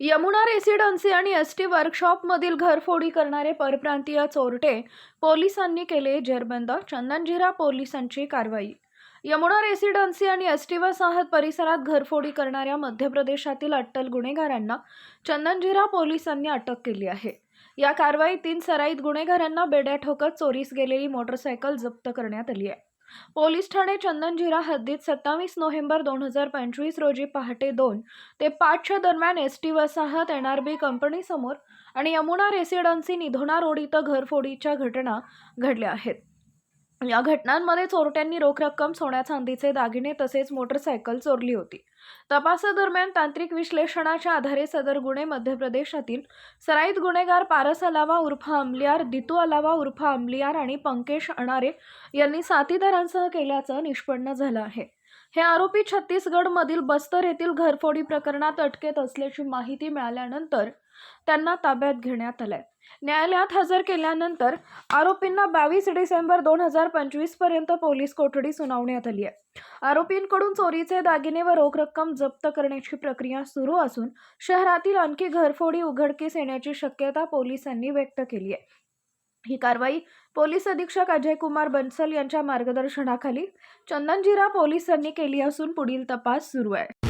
Yamuna residency आणि S T वर्कशॉपमधील घरफोडी करणारे परप्रांतीय चोरटे पोलिसांनी केले जेरबंद चंदनजिरा पोलिसांची कारवाई. यमुना रेसिडेन्सी आणि एस टी वसाहत परिसरात घरफोडी करणाऱ्या मध्य प्रदेशातील अट्टल गुन्हेगारांना चंदनजिरा पोलिसांनी अटक केली आहे. या कारवाईत तीन सराईत गुन्हेगारांना बेड्या ठोकत चोरीस गेलेली मोटरसायकल जप्त करण्यात आली आहे. पोलीस ठाणे चंदनजिरा हद्दीत सत्तावीस नोव्हेंबर दोन हजार पंचवीस रोजी पहाटे दोन ते पाचच्या दरम्यान एस टी वसाहत एन आर बी कंपनीसमोर आणि यमुना रेसिडेन्सी निधोना रोड इथं घरफोडीच्या घटना घडल्या आहेत. या घटनांमध्ये चोरट्यांनी रोख रक्कम सोन्या चांदीचे दागिने तसेच मोटरसायकल चोरली होती. तपासादरम्यान तांत्रिक विश्लेषणाच्या आधारे सदर गुन्हे मध्य प्रदेशातील सराईत गुन्हेगार पारस अलावा उर्फ अमलियार दितू अलावा उर्फ अमलियार आणि पंकेश अणारे यांनी साथीदारांसह केल्याचं निष्पन्न झालं आहे. हे आरोपी छत्तीसगडमधील बस्तर येथील घरफोडी प्रकरणात अटकेत असल्याची माहिती मिळाल्यानंतर त्यांना ताब्यात घेण्यात आलंय. न्यायालयात हजर केल्यानंतर आरोपींना बावीस डिसेंबर दोन हजार पंचवीसपर्यंत पोलीस कोठडी सुनावण्यात आली आहे. आरोपींकडून चोरीचे दागिने व रोख रक्कम जप्त करण्याची प्रक्रिया सुरू असून शहरातील आणखी घरफोडी उघडकीस येण्याची शक्यता पोलिसांनी व्यक्त केली आहे. ही कारवाई पोलीस अधीक्षक अजय कुमार बन्सल यांच्या मार्गदर्शनाखाली चंदनजिरा पोलिसांनी केली असून पुढील तपास सुरू आहे.